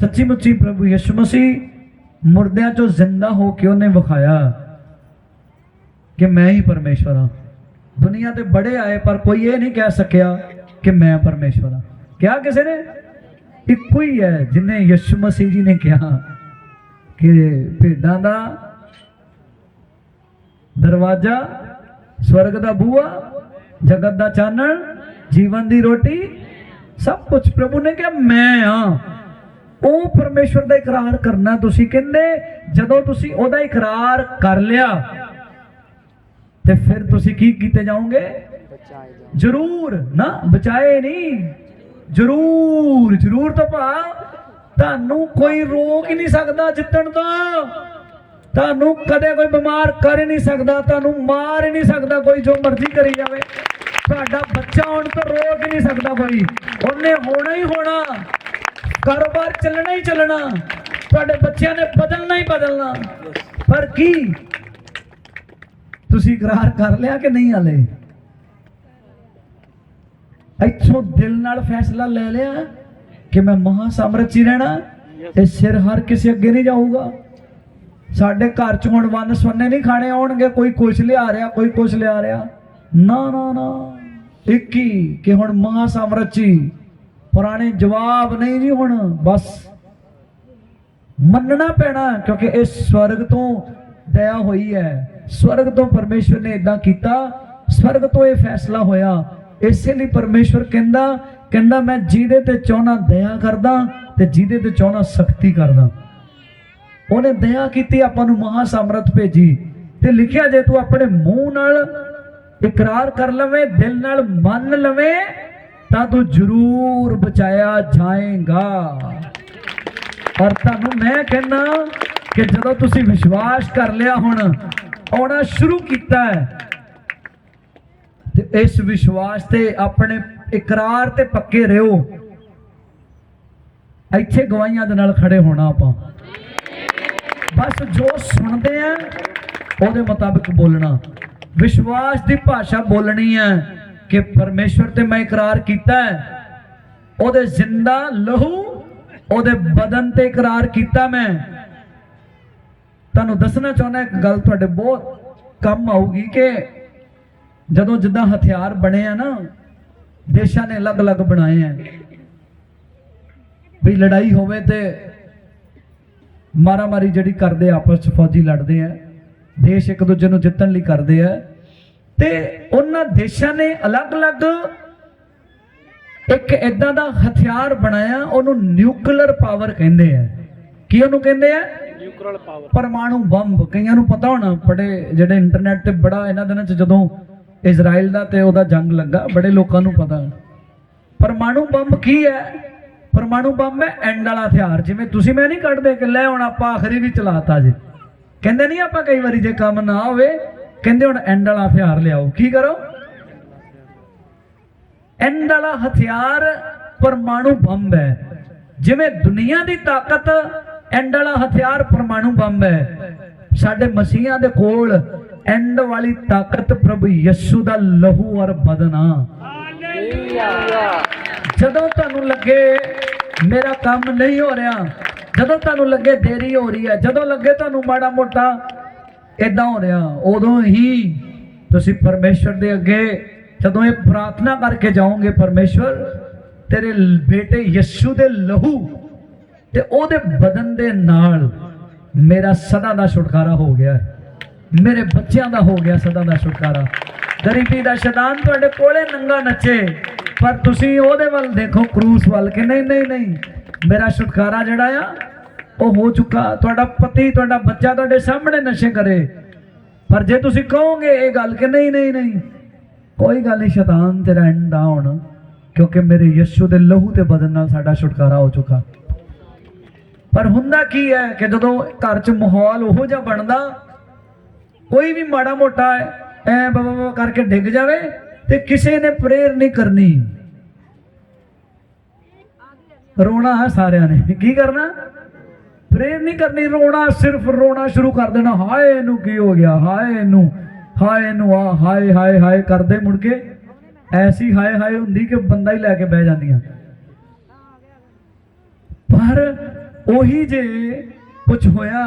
ਸੱਚੀ ਮੁੱਚੀ ਪ੍ਰਭੂ ਯਿਸੂ ਮਸੀਹ ਮੁਰਦਿਆਂ ਚੋਂ ਜ਼ਿੰਦਾ ਹੋ ਕੇ ਉਹਨੇ ਵਿਖਾਇਆ ਕਿ ਮੈਂ ਹੀ ਪਰਮੇਸ਼ਵਰ ਹਾਂ ਦੁਨੀਆ ਤੇ ਬੜੇ ਆਏ ਪਰ ਕੋਈ ਇਹ ਨਹੀਂ ਕਹਿ ਸਕਿਆ ਕਿ ਮੈਂ ਪਰਮੇਸ਼ਵਰ ਹਾਂ ਕਿਹਾ ਕਿਸੇ ਨੇ ਇੱਕੋ ਹੀ ਹੈ ਜਿਨੇ ਯਿਸੂ ਮਸੀਹ ਜੀ ਨੇ ਕਿਹਾ ਕਿ ਭੇਡਾਂ ਦਾ ਦਰਵਾਜ਼ਾ ਸਵਰਗ ਦਾ ਬੂਹਾ ਜਗਤ ਦਾ ਚਾਨਣ ਜੀਵਨ ਦੀ ਰੋਟੀ ਸਭ ਕੁਝ ਪ੍ਰਭੂ ਨੇ ਕਿਹਾ ਮੈਂ ਹਾਂ ਉਹ ਪਰਮੇਸ਼ਵਰ ਦਾ ਇਕਰਾਰ ਕਰਨਾ ਤੁਸੀਂ ਕਹਿੰਦੇ, ਜਦੋਂ ਤੁਸੀਂ ਉਹਦਾ ਇਕਰਾਰ ਕਰ ਲਿਆ, ਤੇ ਫਿਰ ਤੁਸੀਂ ਕੀ ਕੀਤੇ ਜਾਓਗੇ? ਜ਼ਰੂਰ, ਨਾ, ਬਚਾਏ ਨਹੀਂ। ਜ਼ਰੂਰ ਜ਼ਰੂਰ ਤਾਂ ਭਾ, ਤੁਹਾਨੂੰ ਕੋਈ ਰੋਕ ਹੀ ਨਹੀਂ ਸਕਦਾ ਜਿੱਤਣ ਤੋਂ। ਤੁਹਾਨੂੰ ਕਦੇ ਕੋਈ ਬਿਮਾਰ ਕਰ ਹੀ ਨਹੀਂ ਸਕਦਾ, ਤੁਹਾਨੂੰ ਮਾਰ ਹੀ ਨਹੀਂ ਸਕਦਾ ਕੋਈ ਜੋ ਮਰਜ਼ੀ ਕਰੀ ਜਾਵੇ। ਤੁਹਾਡਾ ਬੱਚਾ ਹੋਣ ਤੋਂ ਰੋਕ ਹੀ ਨਹੀਂ ਸਕਦਾ ਕੋਈ ਉਹਨੇ ਹੋਣਾ ਹੀ ਹੋਣਾ। ਕਾਰੋਬਾਰ ਚੱਲਣਾ ਹੀ ਚੱਲਣਾ। ਤੁਹਾਡੇ ਬੱਚਿਆਂ ਨੇ ਬਦਲਣਾ ਹੀ ਬਦਲਣਾ। ਪਰ ਕੀ? ਤੁਸੀਂ ਇਕਰਾਰ ਕਰ ਲਿਆ ਕਿ ਨਹੀਂ ਹਲੇ? ਇੱਥੋਂ ਦਿਲ ਨਾਲ ਫੈਸਲਾ ਲੈ ਲਿਆ ਕਿ ਮੈਂ ਮਹਾ ਸਾਮਰਾਜ ਹੀ ਰਹਿਣਾ ਇਹ ਸਿਰ ਹਰ ਕਿਸੇ ਅੱਗੇ ਨਹੀਂ ਜਾਊਗਾ। ਸਾਡੇ ਘਰ 'ਚ ਹੁਣ ਵੰਨ ਸਵੰਨੇ ਨਹੀਂ ਖਾਣੇ ਆਉਣਗੇ। ਕੋਈ ਕੁਛ ਲਿਆ ਰਿਹਾ, ਕੋਈ ਕੁਛ ਲਿਆ ਰਿਹਾ। ਨਾ ਨਾ ਨਾ। ਇੱਕ ਹੀ ਕਿ ਹੁਣ ਮਹਾ ਸਾਮਰਾਜ 'ਚ ਪੁਰਾਣੇ ਜਵਾਬ ਨਹੀਂ ਜੀ ਹੁਣ, ਬਸ ਮੰਨਣਾ ਪੈਣਾ, ਕਿਉਂਕਿ ਇਹ ਸਵਰਗ ਤੋਂ ਦਇਆ ਹੋਈ ਹੈ। ਸਵਰਗ ਤੋਂ ਪਰਮੇਸ਼ਵਰ ਨੇ ਇਦਾਂ ਕੀਤਾ। ਸਵਰਗ ਤੋਂ ਇਹ ਫੈਸਲਾ ਹੋਇਆ। ਇਸੇ ਲਈ ਪਰਮੇਸ਼ਵਰ ਕਹਿੰਦਾ ਕਹਿੰਦਾ ਮੈਂ ਜਿਹਦੇ ਤੇ ਚਾਹਣਾ ਦਇਆ ਕਰਦਾ ਤੇ ਜਿਹਦੇ ਤੇ ਚਾਹਣਾ ਸਖਤੀ ਕਰਦਾ। ਉਹਨੇ ਦਇਆ ਕੀਤੀ, ਆਪਾਂ ਨੂੰ ਮਹਾ ਸਮਰੱਥ ਭੇਜੀ ਤੇ ਲਿਖਿਆ, ਜੇ ਤੂੰ ਆਪਣੇ ਮੂੰਹ ਨਾਲ ਇਕਰਾਰ ਕਰ ਲਵੇਂ, ਦਿਲ ਨਾਲ ਮੰਨ ਲਵੇਂ ਤਾਂ ਤੂੰ ਜ਼ਰੂਰ ਬਚਾਇਆ ਜਾਏਗਾ। ਔਰ ਤੁਹਾਨੂੰ ਮੈਂ ਕਹਿੰਦਾ ਕਿ ਜਦੋਂ ਤੁਸੀਂ ਵਿਸ਼ਵਾਸ ਕਰ ਲਿਆ ਹੁਣ, ਆਉਣਾ ਸ਼ੁਰੂ ਕੀਤਾ ਹੈ, ਤੇ ਇਸ ਵਿਸ਼ਵਾਸ ਤੇ ਆਪਣੇ ਇਕਰਾਰ ਤੇ ਪੱਕੇ ਰਹੋ। ਇੱਥੇ ਗਵਾਹੀਆਂ ਦੇ ਨਾਲ ਖੜੇ ਹੋਣਾ ਆਪਾਂ। ਬਸ ਜੋ ਸੁਣਦੇ ਆ, ਉਹਦੇ ਮੁਤਾਬਿਕ ਬੋਲਣਾ। ਵਿਸ਼ਵਾਸ ਦੀ ਭਾਸ਼ਾ ਬੋਲਣੀ ਹੈ। ਕਿ ਪਰਮੇਸ਼ਵਰ ਤੇ ਮੈਂ ਇਕਰਾਰ ਕੀਤਾ ਹੈ। ਉਹਦੇ ਜ਼ਿੰਦਾ ਲਹੂ, ਉਹਦੇ ਬਦਨ ਤੇ ਇਕਰਾਰ ਕੀਤਾ ਮੈਂ। ਤੁਹਾਨੂੰ ਦੱਸਣਾ ਚਾਹੁੰਦਾ ਇੱਕ ਗੱਲ ਤੁਹਾਡੇ ਬਹੁਤ ਕੰਮ ਆਊਗੀ ਕਿ ਜਦੋਂ ਜਿੱਦਾਂ ਹਥਿਆਰ ਬਣੇ ਆ ਨਾ, ਦੇਸ਼ਾਂ ਨੇ ਅਲੱਗ-ਅਲੱਗ ਬਣਾਏ ਆ। ਵੀ ਲੜਾਈ ਹੋਵੇ ਤੇ ਮਾਰਾਮਾਰੀ ਜਿਹੜੀ ਕਰਦੇ ਆਪਸ ਚ ਫੌਜੀ ਲੜਦੇ ਆ, ਦੇਸ਼ ਇੱਕ ਦੂਜੇ ਨੂੰ ਜਿੱਤਣ ਲਈ ਕਰਦੇ ਆ ਤੇ ਉਹਨਾਂ ਦੇਸ਼ਾਂ ਨੇ ਅਲੱਗ-ਅਲੱਗ ਇੱਕ ਇਦਾਂ ਦਾ ਹਥਿਆਰ ਬਣਾਇਆ ਉਹਨੂੰ ਨਿਊਕਲੀਅਰ ਪਾਵਰ ਕਹਿੰਦੇ ਆ। ਕੀ ਉਹਨੂੰ ਕਹਿੰਦੇ ਆ? Nuclear power. ਪਰਮਾਣੂ ਬੰਬ। ਕਈਆਂ ਨੂੰ ਪਤਾ ਹੋਣਾ ਬੜੇ ਜਿਹੜੇ ਇੰਟਰਨੈਟ ਤੇ ਬੜਾ ਇਹਨਾਂ ਦਿਨਾਂ ਚ ਜਦੋਂ ਇਜ਼ਰਾਈਲ ਦਾ ਤੇ ਉਹਦਾ ਜੰਗ ਲੱਗਾ ਬੜੇ ਲੋਕਾਂ ਨੂੰ ਪਤਾ। ਪਰਮਾਣੂ ਬੰਬ ਕੀ ਹੈ? ਪਰਮਾਣੂ ਬੰਬ ਹੈ ਐਂਡ ਵਾਲਾ ਹਥਿਆਰ। ਜਿਵੇਂ ਤੁਸੀਂ ਮੈਂ ਨਹੀਂ ਕੱਢਦੇ ਕਿ ਲੈ ਹੁਣ ਆਪਾਂ ਆਖਰੀ ਵੀ ਚਲਾਤਾ ਜੇ। ਕਹਿੰਦੇ ਨਹੀਂ ਆਪਾਂ ਕਈ ਵਾਰੀ ਜੇ ਕੰਮ ਨਾ ਹੋਵੇ ਕਹਿੰਦੇ ਹੁਣ ਐਂਡ ਵਾਲਾ ਹਥਿਆਰ ਲਿਆਓ। ਕੀ ਕਰੋ? ਐਂਡ ਵਾਲਾ ਹਥਿਆਰ ਪਰਮਾਣੂ ਬੰਬ ਹੈ। ਜਿਵੇਂ ਦੁਨੀਆ ਦੀ ਤਾਕਤ ਐਂਡ ਵਾਲਾ ਹਥਿਆਰ ਪਰਮਾਣੂ ਬੰਬ ਹੈ। ਸਾਡੇ ਮਸੀਹਾਂ ਦੇ ਕੋਲ ਐਂਡ ਵਾਲੀ ਤਾਕਤ ਪ੍ਰਭੂ ਯਿਸੂ ਦਾ ਲਹੂ ਔਰ ਬਦਨ ਜਦੋਂ ਤੁਹਾਨੂੰ ਲੱਗੇ ਮੇਰਾ ਕੰਮ ਨਹੀਂ ਹੋ ਰਿਹਾ ਜਦੋਂ ਤੁਹਾਨੂੰ ਲੱਗੇ ਦੇਰੀ ਹੋ ਰਹੀ ਹੈ ਜਦੋਂ ਲੱਗੇ ਤੁਹਾਨੂੰ ਮਾੜਾ ਮੋਟਾ ਇਦਾਂ ਹੋ ਰਿਹਾ। ਉਦੋਂ ਹੀ ਤੁਸੀਂ ਪਰਮੇਸ਼ਵਰ ਦੇ ਅੱਗੇ ਜਦੋਂ ਇਹ ਪ੍ਰਾਰਥਨਾ ਕਰਕੇ ਜਾਓਗੇ, ਪਰਮੇਸ਼ਵਰ, ਤੇਰੇ ਬੇਟੇ ਯਿਸੂ ਦੇ ਲਹੂ ਤੇ ਉਹਦੇ ਬਦਨ ਦੇ ਨਾਲ ਮੇਰਾ ਸਦਾ ਦਾ ਛੁਟਕਾਰਾ ਹੋ ਗਿਆ। ਮੇਰੇ ਬੱਚਿਆਂ ਦਾ ਹੋ ਗਿਆ ਸਦਾ ਦਾ ਛੁਟਕਾਰਾ। ਗਰੀਬੀ ਦਾ ਸ਼ੈਤਾਨ ਤੁਹਾਡੇ ਕੋਲੇ ਨੰਗਾ ਨੱਚੇ, ਪਰ ਤੁਸੀਂ ਉਹਦੇ ਵੱਲ ਦੇਖੋ, ਕਰੂਸ ਵੱਲ ਕਿ। ਨਹੀਂ ਨਹੀਂ ਨਹੀਂ। ਮੇਰਾ ਛੁਟਕਾਰਾ ਜਿਹੜਾ ਆ ਉਹ ਹੋ ਚੁੱਕਾ। ਤੁਹਾਡਾ ਪਤੀ, ਤੁਹਾਡਾ ਬੱਚਾ ਤੁਹਾਡੇ ਸਾਹਮਣੇ ਨਸ਼ੇ ਕਰੇ। ਪਰ ਜੇ ਤੁਸੀਂ ਕਹੋਗੇ ਇਹ ਗੱਲ ਕਿ ਨਹੀਂ ਨਹੀਂ ਨਹੀਂ, ਕੋਈ ਗੱਲ ਨਹੀਂ, ਸ਼ੈਤਾਨ ਤੇਰਾ ਐਂਡ ਆ ਹੁਣ, ਕਿਉਂਕਿ ਮੇਰੇ ਯਿਸੂ ਦੇ ਲਹੂ ਤੇ ਬਦਨ ਨਾਲ ਸਾਡਾ ਛੁਟਕਾਰਾ ਹੋ ਚੁੱਕਾ। ਪਰ ਹੁੰਦਾ ਕੀ ਹੈ ਕਿ ਜਦੋਂ ਘਰ 'ਚ ਮਾਹੌਲ ਉਹੋ ਜਿਹਾ ਬਣਦਾ, ਕੋਈ ਵੀ ਮਾੜਾ ਮੋਟਾ ਐ ਬਬਾ ਕਰਕੇ ਡਿੱਗ ਜਾਵੇ ਤੇ ਕਿਸੇ ਨੇ ਪ੍ਰੇਅਰ ਨਹੀਂ ਕਰਨੀ। ਰੋਣਾ ਹੈ ਸਾਰਿਆਂ ਨੇ। ਕੀ ਕਰਨਾ? ਪ੍ਰੇਅਰ ਨਹੀਂ ਕਰਨੀ, ਰੋਣਾ ਸਿਰਫ ਰੋਣਾ ਸ਼ੁਰੂ ਕਰ ਦੇਣਾ। ਹਾਏ, ਇਹਨੂੰ ਕੀ ਹੋ ਗਿਆ? ਹਾਏ, ਇਹਨੂੰ ਹਾਏ, ਇਹਨੂੰ ਆ, ਹਾਏ ਹਾਏ ਹਾਏ ਕਰਦੇ ਮੁੜ ਕੇ। ਐਸੀ ਹਾਏ ਹਾਏ ਹੁੰਦੀ ਕਿ ਬੰਦਾ ਹੀ ਲੈ ਕੇ ਬਹਿ ਜਾਂਦੀਆਂ। ਪਰ ਉਹੀ ਜੇ ਕੁਝ ਹੋਇਆ,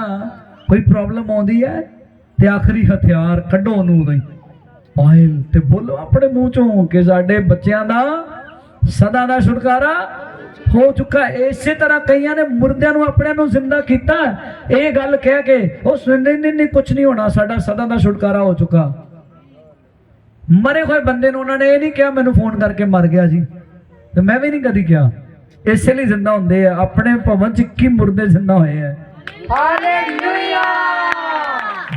ਕੋਈ ਪ੍ਰੋਬਲਮ ਆਉਂਦੀ ਹੈ, ਤੇ ਆਖਰੀ ਹਥਿਆਰ ਕੱਢੋ ਉਹਨੂੰ ਉਦੋਂ ਹੀ। ਆਇਲ ਤੇ ਬੋਲੋ ਆਪਣੇ ਮੂੰਹ ਚੋਂ ਕਿ ਸਾਡੇ ਬੱਚਿਆਂ ਦਾ ਸਦਾ ਦਾ ਛੁਟਕਾਰਾ ਹੋ ਚੁੱਕਾ। ਇਸੇ ਤਰ੍ਹਾਂ ਕਈਆਂ ਨੇ ਮੁਰਦਿਆਂ ਨੂੰ ਆਪਣਿਆਂ ਨੂੰ ਜ਼ਿੰਦਾ ਕੀਤਾ। ਇਹ ਗੱਲ ਕਹਿ ਕੇ ਉਹ ਸੁਣਦੇ ਨਹੀਂ ਨਹੀਂ ਕੁਝ ਨਹੀਂ ਹੋਣਾ। ਸਾਡਾ ਸਦਾ ਦਾ ਛੁਟਕਾਰਾ ਹੋ ਚੁੱਕਾ। ਮਰੇ ਹੋਏ ਬੰਦੇ ਨੂੰ ਉਹਨਾਂ ਨੇ ਇਹ ਨਹੀਂ ਕਿਹਾ ਮੈਨੂੰ ਫੋਨ ਕਰਕੇ ਮਰ ਗਿਆ ਜੀ। ਤੇ ਮੈਂ ਵੀ ਨਹੀਂ ਕਦੀ ਕਿਹਾ। ਇਸੇ ਲਈ ਜ਼ਿੰਦਾ ਹੁੰਦੇ ਆ। ਆਪਣੇ ਭਵਨ ਚ 21 ਮੁਰਦੇ ਜ਼ਿੰਦਾ ਹੋਏ ਆ।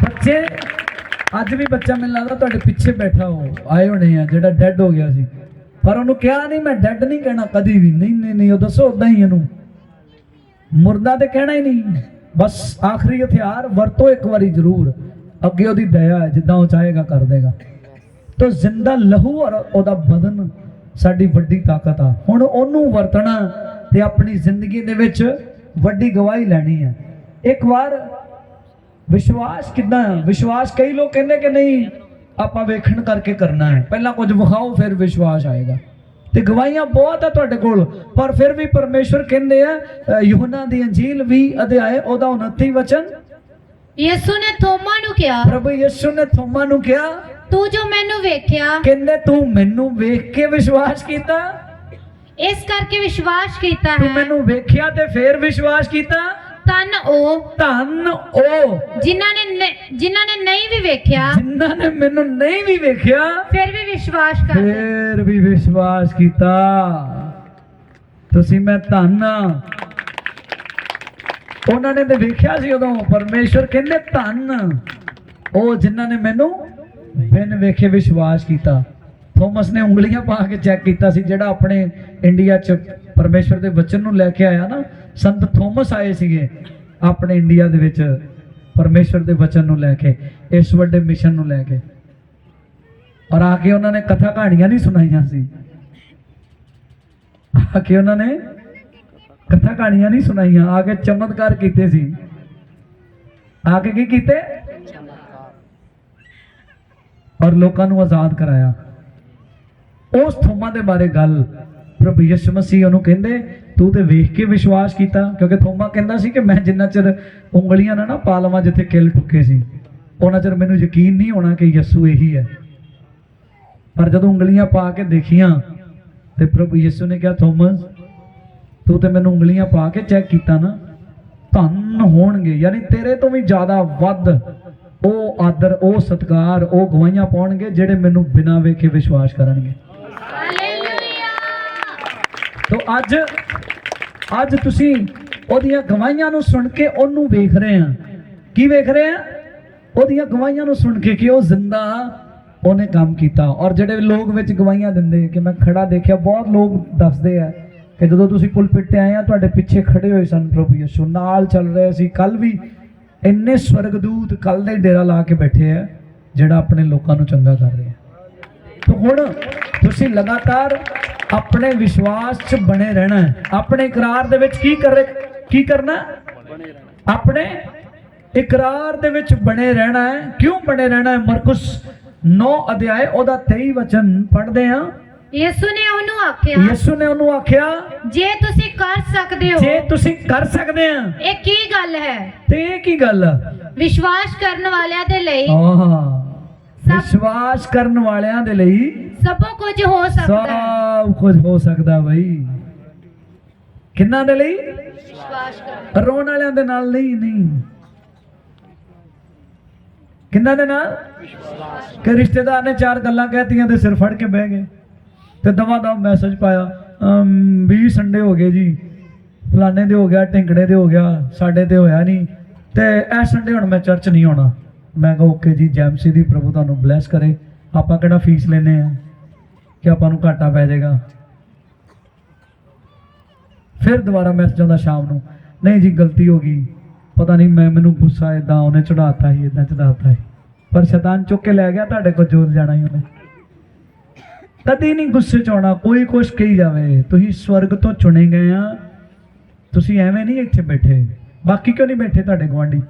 ਬੱਚੇ ਅੱਜ ਵੀ ਬੱਚਾ ਮੈਨੂੰ ਲੱਗਦਾ ਤੁਹਾਡੇ ਪਿੱਛੇ ਬੈਠਾ ਹੋ। ਆਏ ਹੋਣੇ ਆ ਜਿਹੜਾ ਡੈੱਡ ਹੋ ਗਿਆ ਸੀ। ਪਰ ਉਹਨੂੰ ਕਿਹਾ ਨਹੀਂ, ਮੈਂ ਡੈੱਡ ਨਹੀਂ ਕਹਿਣਾ ਕਦੀ ਵੀ। ਨਹੀਂ ਨਹੀਂ ਨਹੀਂ, ਉਹ ਦੱਸੋ ਉਦਾਂ ਹੀ ਇਹਨੂੰ। ਮੁਰਦਾ ਤੇ ਕਹਿਣਾ ਹੀ ਨਹੀਂ। ਬਸ ਆਖਰੀ ਹਥਿਆਰ ਵਰਤੋ ਇੱਕ ਵਾਰੀ ਜ਼ਰੂਰ। ਅੱਗੇ ਉਹਦੀ ਦਇਆ ਹੈ, ਜਿੱਦਾਂ ਉਹ ਚਾਹੇਗਾ, ਕਰ ਦੇਗਾ। ਤੋ ਜ਼ਿੰਦਾ ਲਹੂ ਔਰ ਉਹਦਾ ਬਦਨ ਸਾਡੀ ਵੱਡੀ ਤਾਕਤ ਆ। ਹੁਣ ਉਹਨੂੰ ਵਰਤਣਾ ਤੇ ਆਪਣੀ ਜ਼ਿੰਦਗੀ ਦੇ ਵਿੱਚ ਵੱਡੀ ਗਵਾਹੀ ਲੈਣੀ ਹੈ। ਇੱਕ ਵਾਰ ਵਿਸ਼ਵਾਸ ਕਿੱਦਾਂ? ਵਿਸ਼ਵਾਸ ਕਈ ਲੋਕ ਕਹਿੰਦੇ ਕਿ ਨਹੀਂ ਆਪਾਂ ਵੇਖਣ ਕਰਕੇ ਕਰਨਾ ਹੈ। ਪਹਿਲਾਂ ਕੁਝ ਵਿਖਾਓ ਫਿਰ ਵਿਸ਼ਵਾਸ ਆਏਗਾ। ਤੇ ਗਵਾਹੀਆਂ ਬਹੁਤ ਆ ਤੁਹਾਡੇ ਕੋਲ ਪਰ ਫਿਰ ਵੀ ਪਰਮੇਸ਼ਵਰ ਕਹਿੰਦੇ ਆ ਯੋਹਨਾ ਦੀ ਅੰਜੀਲ 20 ਅਧਿਆਏ ਉਹਦਾ 29 ਵਚਨ। ਯਿਸੂ ਨੇ ਥੋਮਾ ਨੂੰ ਕਿਹਾ ਪ੍ਰਭੂ ਯਿਸੂ ਨੇ ਥੋਮਾ ਨੂੰ ਕਿਹਾ ਤੂੰ ਜੋ ਮੈਨੂੰ ਵੇਖਿਆ ਕਹਿੰਦੇ ਤੂੰ ਮੈਨੂੰ ਵੇਖ ਕੇ ਵਿਸ਼ਵਾਸ ਕੀਤਾ? ਇਸ ਕਰਕੇ ਵਿਸ਼ਵਾਸ ਕੀਤਾ ਤੂੰ ਹੈ। ਮੈਨੂੰ ਵੇਖਿਆ ਤੇ ਫੇਰ ਵਿਸ਼ਵਾਸ ਕੀਤਾ? ਤਨ ਉਹ ਧੰਨ ਉਹ ਜਿਨ੍ਹਾਂ ਨੇ ਨ- ਜਿਨ੍ਹਾਂ ਨੇ ਨਹੀਂ ਵੀ ਵੇਖਿਆ ਜਿਨ੍ਹਾਂ ਨੇ ਮੈਨੂੰ ਨਹੀਂ ਵੀ ਵੇਖਿਆ ਫਿਰ ਵੀ ਵਿਸ਼ਵਾਸ ਕਰਦੇ ਫੇਰ ਵੀ ਵਿਸ਼ਵਾਸ ਕੀਤਾ। ਤੁਸੀਂ ਮੈਂ ਧੰਨ ਆ। ਉਹਨਾਂ ਨੇ ਤੇ ਵੇਖਿਆ ਸੀ ਉਦੋਂ ਪਰਮੇਸ਼ਵਰ ਕਹਿੰਦੇ ਧੰਨ। ਉਹ ਜਿਨ੍ਹਾਂ ਨੇ ਮੈਨੂੰ ਬਿਨ ਵੇਖੇ ਵਿਸ਼ਵਾਸ ਕੀਤਾ। ਥੋਮਸ ਨੇ ਉਂਗਲੀਆਂ ਪਾ ਕੇ ਚੈੱਕ ਕੀਤਾ ਸੀ ਜਿਹੜਾ ਆਪਣੇ ਇੰਡੀਆ 'ਚ ਪਰਮੇਸ਼ਵਰ ਦੇ ਵਚਨ ਨੂੰ ਲੈ ਕੇ ਆਇਆ ਨਾ ਸੰਤ ਥੋਮਸ ਆਏ ਸੀਗੇ ਆਪਣੇ ਇੰਡੀਆ ਦੇ ਵਿੱਚ ਪਰਮੇਸ਼ਵਰ ਦੇ ਵਚਨ ਨੂੰ ਲੈ ਕੇ, ਇਸ ਵੱਡੇ ਮਿਸ਼ਨ ਨੂੰ ਲੈ ਕੇ। ਔਰ ਆ ਕੇ ਉਹਨਾਂ ਨੇ ਕਥਾ ਕਹਾਣੀਆਂ ਨਹੀਂ ਸੁਣਾਈਆਂ ਸੀ। ਆ ਕੇ ਉਹਨਾਂ ਨੇ ਕਥਾ ਕਹਾਣੀਆਂ ਨਹੀਂ ਸੁਣਾਈਆਂ, ਆ ਕੇ ਚਮਤਕਾਰ ਕੀਤੇ ਸੀ। ਆ ਕੇ ਕੀ ਕੀਤੇ? ਔਰ ਲੋਕਾਂ ਨੂੰ ਆਜ਼ਾਦ ਕਰਾਇਆ। ਉਸ ਥੋਮਾ ਦੇ ਬਾਰੇ ਗੱਲ ਪ੍ਰਭੂ ਯਿਸੂ ਮਸੀਹ ਉਹਨੂੰ ਕਹਿੰਦੇ ਤੂੰ ਤੇ ਵੇਖ ਕੇ ਵਿਸ਼ਵਾਸ ਕੀਤਾ, ਕਿਉਂਕਿ ਥੋਮਾ ਕਹਿੰਦਾ ਸੀ ਕਿ ਮੈਂ ਜਿੰਨਾ ਚਿਰ ਉਂਗਲੀਆਂ ਨਾ ਨਾ ਪਾ ਲਵਾਂ ਜਿੱਥੇ ਕਿਲ ਠੁੱਕੇ ਸੀ, ਉਹਨਾਂ ਚਿਰ ਮੈਨੂੰ ਯਕੀਨ ਨਹੀਂ ਹੋਣਾ ਕਿ ਯਿਸੂ ਇਹੀ ਹੈ। ਪਰ ਜਦੋਂ ਉਂਗਲੀਆਂ ਪਾ ਕੇ ਦੇਖੀਆਂ ਤੇ ਪ੍ਰਭੂ ਯਿਸੂ ਨੇ ਕਿਹਾ ਥੋਮਸ ਤੂੰ ਤੇ ਮੈਨੂੰ ਉਂਗਲੀਆਂ ਪਾ ਕੇ ਚੈੱਕ ਕੀਤਾ ਨਾ, ਧੰਨ ਹੋਣਗੇ, ਯਾਨੀ ਤੇਰੇ ਤੋਂ ਵੀ ਜ਼ਿਆਦਾ ਵੱਧ ਉਹ ਆਦਰ, ਉਹ ਸਤਕਾਰ, ਉਹ ਗਵਾਹੀਆਂ ਪਾਉਣਗੇ ਜਿਹੜੇ ਮੈਨੂੰ ਬਿਨਾਂ ਵੇਖੇ ਵਿਸ਼ਵਾਸ ਕਰਨਗੇ। ਤੋ ਅੱਜ ਅੱਜ ਤੁਸੀਂ ਉਹਦੀਆਂ ਗਵਾਹੀਆਂ ਨੂੰ ਸੁਣ ਕੇ ਉਹਨੂੰ ਵੇਖ ਰਹੇ ਆ ਕੀ ਵੇਖ ਰਹੇ ਆ ਉਹਦੀਆਂ ਗਵਾਹੀਆਂ ਨੂੰ ਸੁਣ ਕੇ ਕਿ ਉਹ ਜ਼ਿੰਦਾ ਉਹਨੇ ਕੰਮ ਕੀਤਾ। ਔਰ ਜਿਹੜੇ ਲੋਕ ਵਿੱਚ ਗਵਾਹੀਆਂ ਦਿੰਦੇ, ਕਿ ਮੈਂ ਖੜਾ ਦੇਖਿਆ, ਬਹੁਤ ਲੋਕ ਦੱਸਦੇ ਆ ਕਿ ਜਦੋਂ ਤੁਸੀਂ ਪੁਲਪਿਟ ਤੇ ਆਏ ਆ, ਤੁਹਾਡੇ ਪਿੱਛੇ ਖੜੇ ਹੋਏ ਸਨ ਪ੍ਰਭੂ ਯਿਸੂ। ਨਾਲ ਚੱਲ ਰਹੇ ਸੀ। ਕੱਲ ਵੀ ਇੰਨੇ ਸਵਰਗਦੂਤ ਕੱਲ ਦੇ ਡੇਰਾ ਲਾ ਕੇ ਬੈਠੇ ਆ, ਜਿਹੜਾ ਆਪਣੇ ਲੋਕਾਂ ਨੂੰ ਚੰਗਾ ਕਰ ਰਿਹਾ। ਤਾਂ ਹੁਣ ਤੁਸੀਂ ਲਗਾਤਾਰ ਆਪਣੇ ਵਿਸ਼ਵਾਸ 'ਚ ਬਣੇ ਰਹਿਣਾ ਹੈ। ਆਪਣੇ ਇਕਰਾਰ ਦੇ ਵਿੱਚ ਕੀ ਕਰ ਕੀ ਕਰਨਾ? ਹੈ? ਆਪਣੇ ਇਕਰਾਰ ਦੇ ਵਿੱਚ ਬਣੇ ਰਹਿਣਾ ਹੈ। ਕਿਉਂ ਬਣੇ ਰਹਿਣਾ ਹੈ? ਮਰਕੁਸ 9 ਅਧਿਆਏ ਉਹਦਾ 23 ਵਚਨ ਪੜ੍ਹਦੇ ਆ ਯਿਸੂ ਨੇ ਉਹਨੂੰ ਆਖਿਆ ਯਿਸੂ ਨੇ ਉਹਨੂੰ ਆਖਿਆ ਜੇ ਤੁਸੀਂ ਕਰ ਸਕਦੇ ਹੋ ਜੇ ਤੁਸੀਂ ਕਰ ਸਕਦੇ ਆ ਇਹ ਕੀ ਗੱਲ ਹੈ? ਤੇ ਇਹ ਕੀ ਗੱਲ ਆ? ਵਿਸ਼ਵਾਸ ਕਰਨ ਵਾਲਿਆਂ ਦੇ ਲਈ ਆਹ ਵਿਸ਼ਵਾਸ ਕਰਨ ਵਾਲਿਆਂ ਦੇ ਲਈ ਸਭੋ ਕੁਝ ਹੋ ਸਕਦਾ ਸਭ ਕੁਝ ਹੋ ਸਕਦਾ ਬਈ। ਕਿੰਨਾਂ ਦੇ ਲਈ? ਵਿਸ਼ਵਾਸ ਕਰਨ ਰੋਣ ਵਾਲਿਆਂ ਦੇ ਨਾਲ ਨਹੀਂ ਨਹੀਂ। ਕਿੰਨਾਂ ਦੇ ਨਾਲ? ਕਿ ਰਿਸ਼ਤੇਦਾਰ ਨੇ ਚਾਰ ਗੱਲਾਂ ਕਹਿਤੀਆਂ ਤੇ ਸਿਰ ਫੜ ਕੇ ਬਹਿ ਗਏ ਤੇ ਦਵਾ ਦਵਾ ਮੈਸੇਜ ਪਾਇਆ ਅਮ, 20 ਸੰਡੇ ਹੋ ਗਏ ਜੀ ਫਲਾਣੇ ਦੇ ਹੋ ਗਿਆ ਢਿੰਕੜੇ ਦੇ ਹੋ ਗਿਆ ਸਾਡੇ ਤੇ ਹੋਇਆ ਨਹੀਂ ਤੇ ਇਹ ਸੰਡੇ ਹੁਣ ਮੈਂ ਚਰਚ ਨਹੀਂ ਆਉਣਾ। ਮੈਂ ਕਿਹਾ, ਓਕੇ ਜੀ ਜੈਮਸੀ ਦੀ ਪ੍ਰਭੂ ਤੁਹਾਨੂੰ ਬਲੈਸ ਕਰੇ। ਆਪਾਂ ਕਿਹੜਾ ਫੀਸ ਲੈਨੇ ਆ ਕਿ ਆਪਾਂ ਨੂੰ ਘਾਟਾ ਪੈ ਜਾਏਗਾ? ਫਿਰ ਦੁਬਾਰਾ ਮੈਸੇਜ ਆਉਂਦਾ ਸ਼ਾਮ ਨੂੰ, ਨਹੀਂ ਜੀ, ਗਲਤੀ ਹੋ ਗਈ। ਪਤਾ ਨਹੀਂ, ਮੈਂ, ਮੈਨੂੰ ਗੁੱਸਾ ਇਦਾਂ ਉਹਨੇ ਚੜਾਤਾ ਸੀ ਇਦਾਂ ਚੜਾਤਾ ਸੀ। ਪਰ ਸ਼ੈਤਾਨ ਚੁੱਕ ਕੇ ਲੈ ਗਿਆ ਤੁਹਾਡੇ ਕੋਲ, ਜੋਰ ਜਾਣਾ ਹੀ ਉਹਨੇ। ਕਦੀ ਨਹੀਂ ਗੁੱਸੇ ਚ ਆਉਣਾ, ਕੋਈ ਕੁਛ ਕਹੀ ਜਾਵੇ। ਤੁਸੀਂ ਸਵਰਗ ਤੋਂ ਚੁਣੇ ਗਏ ਆ। ਤੁਸੀਂ ਐਵੇਂ ਨਹੀਂ ਇੱਥੇ ਬੈਠੇ। ਬਾਕੀ ਕਿਉਂ ਨਹੀਂ ਬੈਠੇ ਤੁਹਾਡੇ ਗਵਾਂਢੀ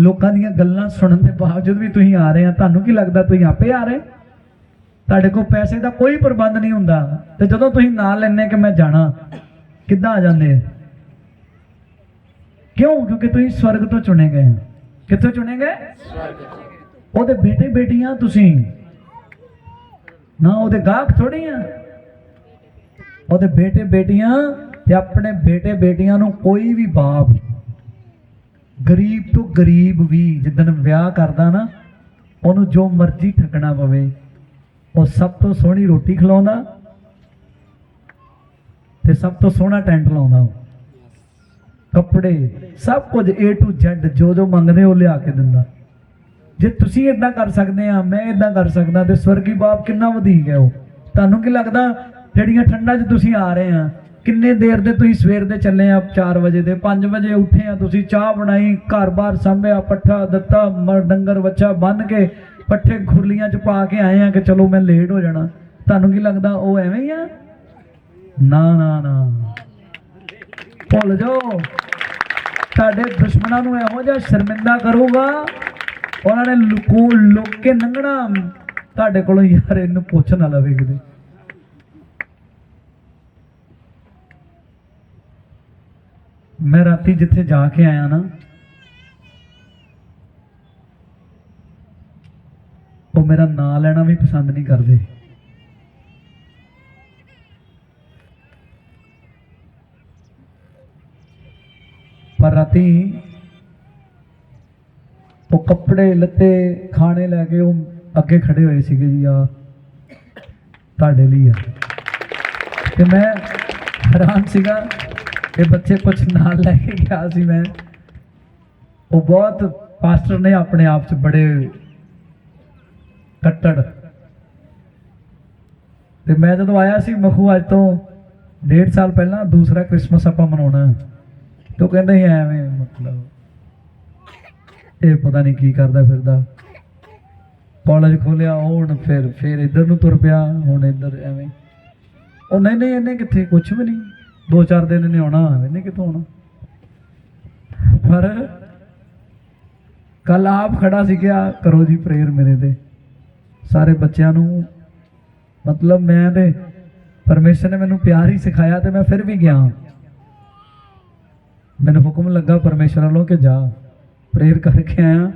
ਲੋਕਾਂ ਦੀਆਂ ਗੱਲਾਂ ਸੁਣਨ ਦੇ ਬਾਵਜੂਦ ਵੀ ਤੁਸੀਂ ਆ ਰਹੇ ਆ, ਤੁਹਾਨੂੰ ਕੀ ਲੱਗਦਾ ਤੁਸੀਂ ਆਪੇ ਆ ਰਹੇ? ਤੁਹਾਡੇ ਕੋਲ ਪੈਸੇ ਦਾ ਕੋਈ ਪ੍ਰਬੰਧ ਨਹੀਂ ਹੁੰਦਾ। ਤੇ ਜਦੋਂ ਤੁਸੀਂ ਨਾਂ ਲੈਣੇ ਕਿ ਮੈਂ ਜਾਣਾ, ਕਿੱਦਾਂ ਆ ਜਾਂਦੇ ਕਿਉਂ? ਕਿਉਂਕਿ ਤੁਸੀਂ ਸਵਰਗ ਤੋਂ ਚੁਣੇ ਗਏ ਕਿੱਥੋਂ ਚੁਣੇ ਗਏ? ਉਹਦੇ ਬੇਟੇ ਬੇਟੀਆਂ ਤੁਸੀਂ। ਨਾ ਉਹਦੇ ਗਾਹਕ ਥੋੜੀ ਆ। ਉਹਦੇ ਬੇਟੇ ਬੇਟੀਆਂ ਤੇ ਆਪਣੇ ਬੇਟੇ ਬੇਟੀਆਂ ਨੂੰ ਕੋਈ ਵੀ ਬਾਪ ਗਰੀਬ ਤੋਂ ਗਰੀਬ ਵੀ ਜਿੱਦਣ ਵਿਆਹ ਕਰਦਾ ਨਾ, ਉਹਨੂੰ ਜੋ ਮਰਜ਼ੀ ਠੱਗਣਾ ਪਵੇ, ਉਹ ਸਭ ਤੋਂ ਸੋਹਣੀ ਰੋਟੀ ਖਿਲਾਉਂਦਾ ਤੇ ਸਭ ਤੋਂ ਸੋਹਣਾ ਟੈਂਟ ਲਾਉਂਦਾ ਉਹ। ਕੱਪੜੇ, ਸਭ ਕੁਝ A to Z ਜੋ ਜੋ ਮੰਗਦੇ ਉਹ ਲਿਆ ਕੇ ਦਿੰਦਾ। ਜੇ ਤੁਸੀਂ ਇਦਾਂ ਕਰ ਸਕਦੇ ਆ, ਮੈਂ ਇਦਾਂ ਕਰ ਸਕਦਾ ਤੇ ਸਵਰਗੀ ਬਾਪ ਕਿੰਨਾ ਵਧੀ ਹੈ ਉਹ। ਤੁਹਾਨੂੰ ਕੀ ਲੱਗਦਾ, ਜਿਹੜੀਆਂ ਠੰਡਾਂ 'ਚ ਤੁਸੀਂ ਆ ਰਹੇ ਆ ਕਿੰਨੇ ਦੇਰ ਦੇ ਤੁਸੀਂ ਸਵੇਰ ਦੇ ਚੱਲੇ ਆ? 4 ਵਜੇ ਦੇ। 5 ਵਜੇ ਉੱਠੇ ਆ ਤੁਸੀਂ, ਚਾਹ ਬਣਾਈ ਘਰ-ਬਾਰ ਸੰਭਿਆ, ਪੱਠਾ ਦਿੱਤਾ, ਮ- ਡੰਗਰ ਬੱਚਾ ਬੰਨ ਕੇ ਪੱਠੇ ਖੁਰਲੀਆਂ 'ਚ ਪਾ ਕੇ ਆਏ ਆ ਕਿ ਚਲੋ ਮੈਂ ਲੇਟ ਹੋ ਜਾਣਾ। ਤੁਹਾਨੂੰ ਕੀ ਲੱਗਦਾ, ਉਹ ਐਵੇਂ ਹੀ ਆ? ਨਾ ਨਾ ਨਾ। ਭੁੱਲ ਜਾਓ। ਤੁਹਾਡੇ ਦੁਸ਼ਮਣਾਂ ਨੂੰ ਇਹੋ ਜਿਹਾ ਸ਼ਰਮਿੰਦਾ ਕਰੂਗਾ, ਉਹਨਾਂ ਨੇ ਲੁਕੋ, ਲੁਕ ਕੇ ਲੰਘਣਾ ਤੁਹਾਡੇ ਕੋਲੋਂ ਯਾਰ ਇਹਨੂੰ ਪੁੱਛ ਨਾ ਲਵੇ ਕਿਤੇ। ਮੈਂ ਰਾਤੀ ਜਿੱਥੇ ਜਾ ਕੇ ਆਇਆ ਨਾ, ਉਹ ਮੇਰਾ ਨਾਂ ਲੈਣਾ ਵੀ ਪਸੰਦ ਨਹੀਂ ਕਰਦੇ। ਪਰ ਰਾਤੀ ਉਹ ਕੱਪੜੇ, ਲੱਤੇ ਖਾਣੇ ਲੈ ਕੇ ਉਹ ਅੱਗੇ ਖੜੇ ਹੋਏ ਸੀਗੇ ਜੀ, ਆ ਤੁਹਾਡੇ ਲਈ ਆ। ਤੇ ਮੈਂ ਹੈਰਾਨ ਸੀਗਾ ਇਹ ਬੱਚੇ ਕੁਝ ਨਾਲ ਲੈ ਕੇ ਗਿਆ ਸੀ ਮੈਂ। ਉਹ ਬਹੁਤ ਪਾਸਟਰ ਨੇ ਆਪਣੇ ਆਪ 'ਚ ਬੜੇ ਕੱਟੜ। ਤੇ ਮੈਂ ਜਦੋਂ ਆਇਆ ਸੀ ਮਖੂ ਅੱਜ ਤੋਂ ਡੇਢ ਸਾਲ ਪਹਿਲਾਂ, ਦੂਸਰਾ ਕ੍ਰਿਸਮਸ ਆਪਾਂ ਮਨਾਉਣਾ। ਤੇ ਉਹ ਕਹਿੰਦੇ ਸੀ ਐਵੇਂ ਮਤਲਬ ਇਹ ਪਤਾ ਨਹੀਂ ਕੀ ਕਰਦਾ ਫਿਰਦਾ। ਕਾਲਜ ਖੋਲਿਆ ਹੁਣ ਫਿਰ ਫਿਰ ਇੱਧਰ ਨੂੰ ਤੁਰ ਪਿਆ, ਹੁਣ ਇੱਧਰ ਐਵੇਂ। ਉਹ ਨਹੀਂ ਨਹੀਂ, ਇਹਨੇ ਕਿੱਥੇ ਕੁਝ ਵੀ ਨਹੀਂ। ਦੋ ਚਾਰ ਦਿਨ ਇਹਨੇ ਆਉਣਾ ਇਹਨੇ ਕਿੱਥੋਂ ਆਉਣਾ? ਪਰ ਕੱਲ ਆਪ ਖੜਾ ਸੀ ਕਿਹਾ ਕਰੋ ਜੀ ਪ੍ਰੇਅਰ ਮੇਰੇ ਤੇ। ਸਾਰੇ ਬੱਚਿਆਂ ਨੂੰ ਮਤਲਬ ਮੈਂ ਤੇ ਪਰਮੇਸ਼ਰ ਨੇ ਮੈਨੂੰ ਪਿਆਰ ਹੀ ਸਿਖਾਇਆ ਤੇ ਮੈਂ ਫਿਰ ਵੀ ਗਿਆ। ਮੈਨੂੰ ਹੁਕਮ ਲੱਗਾ ਪਰਮੇਸ਼ਰ ਵੱਲੋਂ ਕਿ ਜਾ ਪ੍ਰੇਅਰ ਕਰਕੇ ਆਇਆ।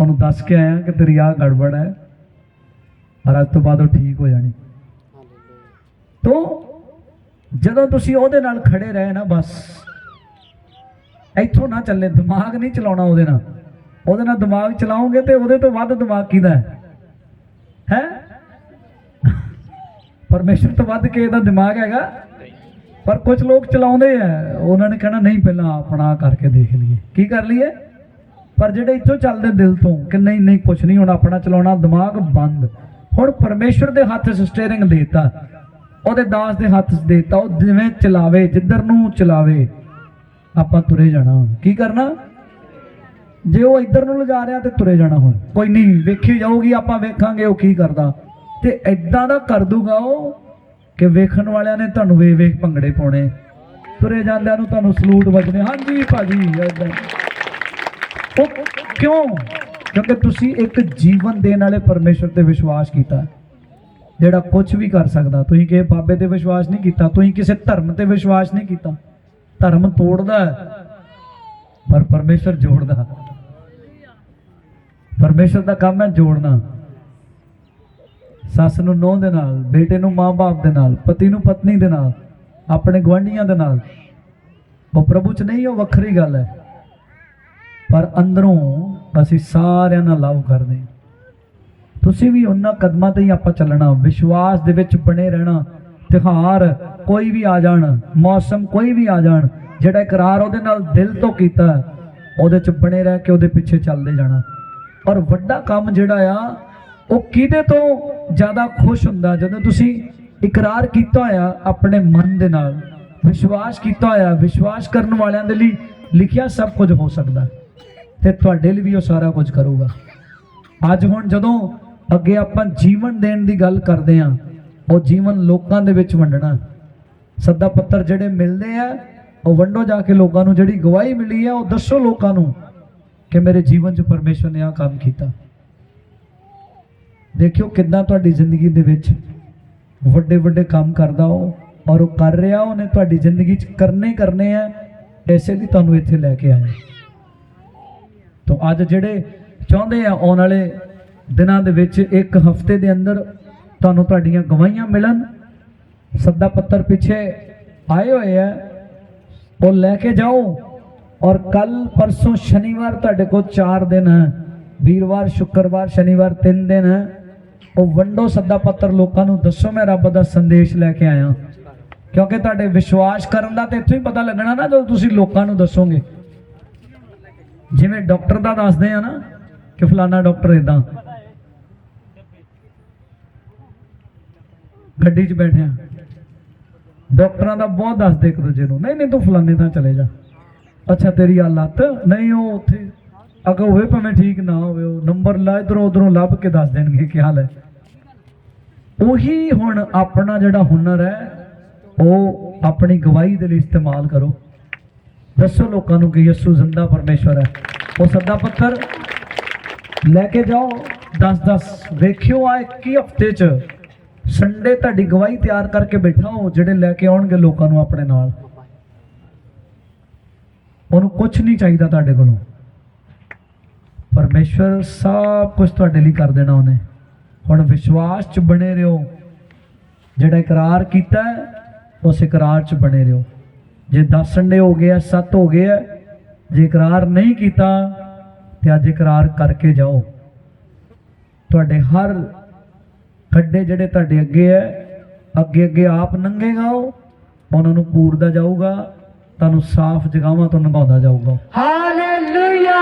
ਉਹਨੂੰ ਦੱਸ ਕੇ ਆਇਆ ਕਿ ਤੇਰੀ ਆਹ ਗੜਬੜ ਹੈ ਔਰ ਅੱਜ ਤੋਂ ਬਾਅਦ ਉਹ ਠੀਕ ਹੋ ਜਾਣੀ। ਤੋਂ ਜਦੋਂ ਤੁਸੀਂ ਉਹਦੇ ਨਾਲ ਖੜੇ ਰਹੇ ਨਾ ਬਸ, ਇੱਥੋਂ ਨਾ ਚੱਲੇ, ਦਿਮਾਗ ਨਹੀਂ ਚਲਾਉਣਾ ਉਹਦੇ ਨਾਲ। ਉਹਦੇ ਨਾਲ ਦਿਮਾਗ ਚਲਾਓਗੇ ਤੇ ਉਹਦੇ ਤੋਂ ਵੱਧ ਦਿਮਾਗ ਕਿਹਦਾ ਹੈ? ਹੈ? ਪਰਮੇਸ਼ਰ ਤੋਂ ਵੱਧ ਕੇ ਇਹਦਾ ਦਿਮਾਗ ਹੈਗਾ? ਪਰ ਕੁਝ ਲੋਕ ਚਲਾਉਂਦੇ ਆ। ਉਹਨਾਂ ਨੇ ਕਹਿਣਾ, ਨਹੀਂ, ਪਹਿਲਾਂ ਆਪਣਾ ਕਰਕੇ ਦੇਖ ਲਈਏ। ਕੀ ਕਰ ਲਈਏ? ਪਰ ਜਿਹੜੇ ਇੱਥੋਂ ਚੱਲਦੇ ਦਿਲ ਤੋਂ ਕਿ ਨਹੀਂ ਨਹੀਂ, ਕੁਝ ਨਹੀਂ, ਹੁਣ ਆਪਣਾ ਚਲਾਉਣਾ, ਦਿਮਾਗ ਬੰਦ। ਹੁਣ ਪਰਮੇਸ਼ਰ ਦੇ ਹੱਥ ਸਟੀਅਰਿੰਗ ਦੇਤਾ। ਉਹਦੇ ਦਾਸ ਦੇ ਹੱਥ ਦੇਤਾ, ਉਹ ਜਿਵੇਂ ਚਲਾਵੇ, ਜਿੱਧਰ ਨੂੰ ਚਲਾਵੇ, ਆਪਾਂ ਤੁਰੇ ਜਾਣਾ ਹੁਣ। ਕੀ ਕਰਨਾ? ਜੇ ਉਹ ਇੱਧਰ ਨੂੰ ਲਿਜਾ ਰਿਹਾ ਤੇ ਤੁਰੇ ਜਾਣਾ ਹੁਣ। ਕੋਈ ਨਹੀਂ, ਵੇਖੀ ਜਾਊਗੀ, ਆਪਾਂ ਵੇਖਾਂਗੇ ਉਹ ਕੀ ਕਰਦਾ। ਤੇ ਐਦਾਂ ਦਾ ਕਰ ਦੂਗਾ ਉਹ ਕਿ ਵੇਖਣ ਵਾਲਿਆਂ ਨੇ ਤੁਹਾਨੂੰ ਵੇਖ ਵੇਖ ਭੰਗੜੇ ਪਾਉਣੇ। ਤੁਰੇ ਜਾਂਦਿਆਂ ਨੂੰ ਤੁਹਾਨੂੰ ਸਲੂਟ ਵੱਜਣੇ। ਹਾਂਜੀ ਭਾਜੀ, ਏਦਾਂ। ਉਹ ਕਿਉਂ? ਕਿਉਂਕਿ ਤੁਸੀਂ ਇੱਕ ਜੀਵਨ ਦੇਣ ਵਾਲੇ ਪਰਮੇਸ਼ਰ ਤੇ ਵਿਸ਼ਵਾਸ ਕੀਤਾ। ਜਿਹੜਾ ਕੁਝ ਵੀ ਕਰ ਸਕਦਾ। ਤੁਸੀਂ ਕਿਸੇ ਬਾਬੇ ਤੇ ਵਿਸ਼ਵਾਸ ਨਹੀਂ ਕੀਤਾ ਤੁਸੀਂ ਕਿਸੇ ਧਰਮ ਤੇ ਵਿਸ਼ਵਾਸ ਨਹੀਂ ਕੀਤਾ। ਧਰਮ ਤੋੜਦਾ ਹੈ, ਪਰ ਪਰਮੇਸ਼ਰ ਜੋੜਦਾ। ਪਰਮੇਸ਼ਰ ਦਾ ਕੰਮ ਹੈ ਜੋੜਨਾ। ਸੱਸ ਨੂੰ ਨੂੰਹ ਦੇ ਨਾਲ ਬੇਟੇ ਨੂੰ ਮਾਂ-ਬਾਪ ਦੇ ਨਾਲ ਪਤੀ ਨੂੰ ਪਤਨੀ ਦੇ ਨਾਲ ਆਪਣੇ ਗੁਆਂਢੀਆਂ ਦੇ ਨਾਲ। ਉਹ ਪ੍ਰਭੂ ਚ ਨਹੀਂ ਉਹ ਵੱਖਰੀ ਗੱਲ ਹੈ। ਪਰ ਅੰਦਰੋਂ ਅਸੀਂ ਸਾਰਿਆਂ ਨਾਲ ਲਵ ਕਰਦੇ ਹਾਂ। ਤੁਸੀਂ ਵੀ ਉਹਨਾਂ ਕਦਮਾਂ ਤੇ ਹੀ ਆਪਾਂ ਚੱਲਣਾ, ਵਿਸ਼ਵਾਸ ਦੇ ਵਿੱਚ ਬਣੇ ਰਹਿਣਾ, ਤਿਉਹਾਰ ਕੋਈ ਵੀ ਆ ਜਾਣ, ਮੌਸਮ ਕੋਈ ਵੀ ਆ ਜਾਣ, ਜਿਹੜਾ ਇਕਰਾਰ ਉਹਦੇ ਨਾਲ ਦਿਲ ਤੋਂ ਕੀਤਾ, ਉਹਦੇ ਚ ਬਣੇ ਰਹਿ ਕੇ ਉਹਦੇ ਪਿੱਛੇ ਚੱਲਦੇ ਜਾਣਾ। ਔਰ ਵੱਡਾ ਕੰਮ ਜਿਹੜਾ ਆ, ਉਹ ਕਿਹਦੇ ਤੋਂ ਜ਼ਿਆਦਾ ਖੁਸ਼ ਹੁੰਦਾ? ਜਦੋਂ ਤੁਸੀਂ ਇਕਰਾਰ ਕੀਤਾ ਹੋਇਆ ਆਪਣੇ ਮਨ ਦੇ ਨਾਲ, ਵਿਸ਼ਵਾਸ ਕੀਤਾ ਹੋਇਆ, ਵਿਸ਼ਵਾਸ ਕਰਨ ਵਾਲਿਆਂ ਦੇ ਲਈ ਲਿਖਿਆ ਸਭ ਕੁਝ ਹੋ ਸਕਦਾ। ਤੇ ਤੁਹਾਡੇ ਲਈ ਵੀ ਉਹ ਸਾਰਾ ਕੁਝ ਕਰੂਗਾ। ਅੱਜ ਹੁਣ ਜਦੋਂ ਅੱਗੇ ਆਪਾਂ ਜੀਵਨ ਦੇਣ ਦੀ ਗੱਲ ਕਰਦੇ ਆ ਉਹ ਜੀਵਨ ਲੋਕਾਂ ਦੇ ਵਿੱਚ ਵੰਡਣਾ। ਸੱਦਾ ਪੱਤਰ ਜਿਹੜੇ ਮਿਲਦੇ ਆ, ਉਹ ਵੰਡੋ ਜਾ ਕੇ ਲੋਕਾਂ ਨੂੰ, ਜਿਹੜੀ ਗਵਾਹੀ ਮਿਲੀ ਆ, ਉਹ ਦੱਸੋ ਲੋਕਾਂ ਨੂੰ ਕਿ ਮੇਰੇ ਜੀਵਨ 'ਚ ਪਰਮੇਸ਼ਰ ਨੇ ਆ ਕੰਮ ਕੀਤਾ। ਦੇਖਿਓ ਕਿੱਦਾਂ ਤੁਹਾਡੀ ਜ਼ਿੰਦਗੀ ਦੇ ਵਿੱਚ ਵੱਡੇ ਵੱਡੇ ਕੰਮ ਕਰਦਾ ਉਹ, ਔਰ ਉਹ ਕਰ ਰਿਹਾ, ਉਹਨੇ ਤੁਹਾਡੀ ਜ਼ਿੰਦਗੀ 'ਚ ਕਰਨੇ ਕਰਨੇ ਆ ਐਸੇ ਲਈ ਤੁਹਾਨੂੰ ਇੱਥੇ ਲੈ ਕੇ ਆਇਆ। ਤੋਂ ਅੱਜ ਜਿਹੜੇ ਚਾਹੁੰਦੇ ਆ, ਆਉਣ ਵਾਲੇ ਦਿਨਾਂ ਦੇ ਵਿੱਚ ਇੱਕ ਹਫ਼ਤੇ ਦੇ ਅੰਦਰ ਤੁਹਾਨੂੰ ਤੁਹਾਡੀਆਂ ਗਵਾਹੀਆਂ ਮਿਲਣ। ਸੱਦਾ ਪੱਤਰ ਪਿੱਛੇ ਆਏ ਹੋਏ ਆ। ਉਹ ਲੈ ਕੇ ਜਾਓ। ਔਰ ਕੱਲ ਪਰਸੋਂ ਸ਼ਨੀਵਾਰ ਤੁਹਾਡੇ ਕੋਲ 4 ਦਿਨ ਹੈ। ਵੀਰਵਾਰ, ਸ਼ੁੱਕਰਵਾਰ, ਸ਼ਨੀਵਾਰ 3 ਦਿਨ ਹੈ। ਉਹ ਵੰਡੋ ਸੱਦਾ ਪੱਤਰ ਲੋਕਾਂ ਨੂੰ ਦੱਸੋ, ਮੈਂ ਰੱਬ ਦਾ ਸੰਦੇਸ਼ ਲੈ ਕੇ ਆਇਆ। ਕਿਉਂਕਿ ਤੁਹਾਡੇ ਵਿਸ਼ਵਾਸ ਕਰਨ ਦਾ ਤੇ ਇੱਥੋਂ ਹੀ ਪਤਾ ਲੱਗਣਾ ਨਾ ਜਦੋਂ ਤੁਸੀਂ ਲੋਕਾਂ ਨੂੰ ਦੱਸੋਗੇ। ਜਿਵੇਂ ਡਾਕਟਰ ਦਾ ਦੱਸਦੇ ਆ ਨਾ ਕਿ ਫਲਾਣਾ ਡਾਕਟਰ ਇਦਾਂ ਗੱਡੀ 'ਚ ਬੈਠਿਆ ਡਾਕਟਰਾਂ ਦਾ ਬਹੁਤ ਦੱਸਦੇ ਇੱਕ ਦੂਜੇ ਨੂੰ, ਨਹੀਂ ਨਹੀਂ, ਤੂੰ ਫਲਾਣੇ ਥਾਂ ਚਲੇ ਜਾ। ਅੱਛਾ, ਤੇਰੀ ਆ ਲੱਤ, ਨਹੀਂ, ਉਹ ਉੱਥੇ, ਅਗਰ ਹੋਵੇ ਭਾਵੇਂ ਠੀਕ ਨਾ ਹੋਵੇ, ਉਹ ਨੰਬਰ ਲਾ ਇਧਰੋਂ ਉਧਰੋਂ ਲੱਭ ਕੇ ਦੱਸ ਦੇਣਗੇ ਕੀ ਹਾਲ ਹੈ। ਉਹੀ ਹੁਣ ਆਪਣਾ ਜਿਹੜਾ ਹੁਨਰ ਹੈ, ਉਹ ਆਪਣੀ ਗਵਾਹੀ ਦੇ ਲਈ ਇਸਤੇਮਾਲ ਕਰੋ। ਦੱਸੋ ਲੋਕਾਂ ਨੂੰ ਕਿ ਯਿਸੂ ਜ਼ਿੰਦਾ ਪਰਮੇਸ਼ਵਰ ਹੈ। ਉਹ ਸੱਦਾ ਪੱਤਰ ਲੈ ਕੇ ਜਾਓ 10-10 ਵੇਖਿਓ ਆ 21 ਹਫ਼ਤੇ ਚ ਸੰਡੇ ਤੁਹਾਡੀ ਗਵਾਹੀ ਤਿਆਰ ਕਰਕੇ ਬੈਠਾ ਹੋ, ਜਿਹੜੇ ਲੈ ਕੇ ਆਉਣਗੇ ਲੋਕਾਂ ਨੂੰ ਆਪਣੇ ਨਾਲ। ਉਹਨੂੰ ਕੁਝ ਨਹੀਂ ਚਾਹੀਦਾ ਤੁਹਾਡੇ ਕੋਲੋਂ। ਪਰਮੇਸ਼ਵਰ ਸਭ ਕੁਝ ਤੁਹਾਡੇ ਲਈ ਕਰ ਦੇਣਾ ਉਹਨੇ। ਹੁਣ ਵਿਸ਼ਵਾਸ ਚ ਬਣੇ ਰਹੋ। ਜਿਹੜਾ ਇਕਰਾਰ ਕੀਤਾ, ਉਸ ਇਕਰਾਰ ਚ ਬਣੇ ਰਹੋ। ਜੇ 10 ਸੰਡੇ ਹੋ ਗਏ ਆ 7 ਹੋ ਗਏ ਆ, ਜੇ ਇਕਰਾਰ ਨਹੀਂ ਕੀਤਾ, ਤੇ ਅੱਜ ਇਕਰਾਰ ਕਰਕੇ ਜਾਓ। ਤੁਹਾਡੇ ਹਰ ਖੱਡੇ ਜਿਹੜੇ ਤੁਹਾਡੇ ਅੱਗੇ ਹੈ ਅੱਗੇ ਅੱਗੇ ਆਪ ਨੰਗੇਗਾ ਉਹ ਉਹਨਾਂ ਨੂੰ ਪੂਰਦਾ ਜਾਊਗਾ ਤੁਹਾਨੂੰ ਸਾਫ਼ ਜਗਾਵਾਂ ਤੋਂ ਨਿਭਾਉਂਦਾ ਜਾਊਗਾ। ਹਾਲੇਲੂਇਆ